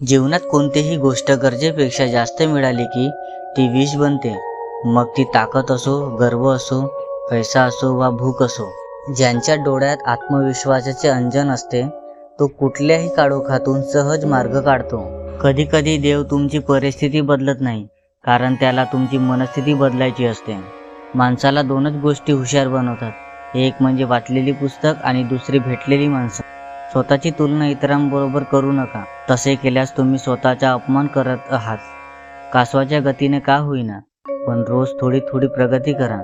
जीवनात कोणतीही गोष्ट गरजेपेक्षा जास्त मिळाली की ती विष बनते. मग ती ताकद असो गर्व असो पैसा असो वा भूक असो ज्यांच्या डोळ्यात आत्मविश्वासाचे अंजन असते तो कुठल्याही काळोखातून सहज मार्ग काढतो. कधी कधी देव तुमची परिस्थिती बदलत नाही कारण त्याला तुमची मनस्थिती बदलायची असते. माणसाला दोनच गोष्टी हुशार बनवतात एक म्हणजे वाचलेली पुस्तक आणि दुसरी भेटलेली माणसं. स्वतःची तुलना इतरांबरोबर करू नका. तसे केल्यास तुम्ही स्वतःचा अपमान करत आहात. कासवाच्या गतीने का होईना. पण रोज थोडी थोडी प्रगती करा.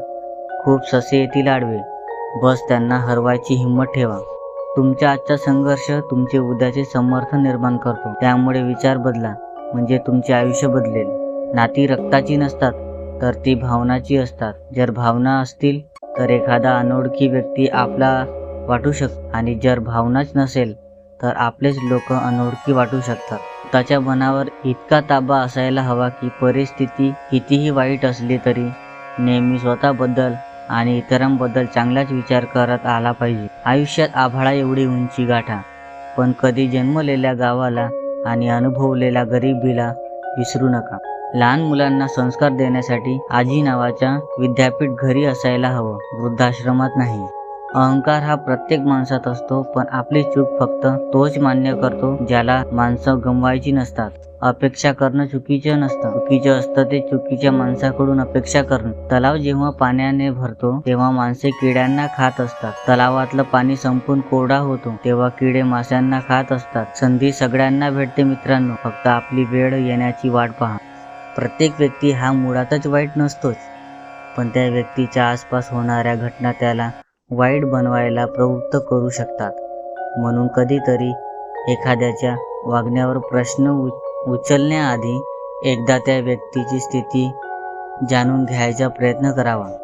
खूप ससे येतील आडवे. बस त्यांना हरवायची हिंमत ठेवा. तुमचा आजचा संघर्ष तुमचे उद्याचे समर्थन निर्माण करतो. त्यामुळे विचार बदला. म्हणजे तुमचे आयुष्य बदलेल. नाती रक्ताची नसतात तर ती भावनाची असतात. जर भावना असतील तर एखादा अनोळखी व्यक्ती आपला वाटू शक आणि जर भावनाच नसेल तर आपलेच लोक अनोळखी वाटू शकतात. त्याच्या मनावर इतका ताबा असायला हवा की परिस्थिती कितीही वाईट असली तरी नेहमी स्वतःबद्दल आणि इतरांबद्दल चांगलाच विचार करत आला पाहिजे. आयुष्यात आभाळा एवढी उंची गाठा पण कधी जन्मलेल्या गावाला आणि अनुभवलेल्या गरिबीला विसरू नका. लहान मुलांना संस्कार देण्यासाठी आजी नावाच्या विद्यापीठ घरी असायला हवं. वृद्धाश्रमात नाही. अहंकार हा प्रत्येक माणसात असतो पण आपली चूक फक्त तोच मान्य करतो ज्याला माणसं गमवायची नसतात. अपेक्षा करणं चुकीचं नसतं. चुकीचं असतं ते चुकीच्या माणसाकडून अपेक्षा करणं. तलाव जेव्हा पाण्याने भरतो तेव्हा माणसे किड्यांना खात असतात. तलावातलं पाणी संपून कोरडा होतो तेव्हा किडे माशांना खात असतात. संधी सगळ्यांना भेटते मित्रांनो. फक्त आपली वेळ येण्याची वाट पहा. प्रत्येक व्यक्ती हा मुळातच वाईट नसतोच. पण त्या व्यक्तीच्या आसपास होणाऱ्या घटना त्याला वाईट बनवायला प्रवृत्त करू शकतात. म्हणून कधीतरी एखाद्याच्या वागण्यावर प्रश्न उ उचलण्याआधी एकदा त्या व्यक्तीची स्थिती जाणून घ्यायचा प्रयत्न करावा.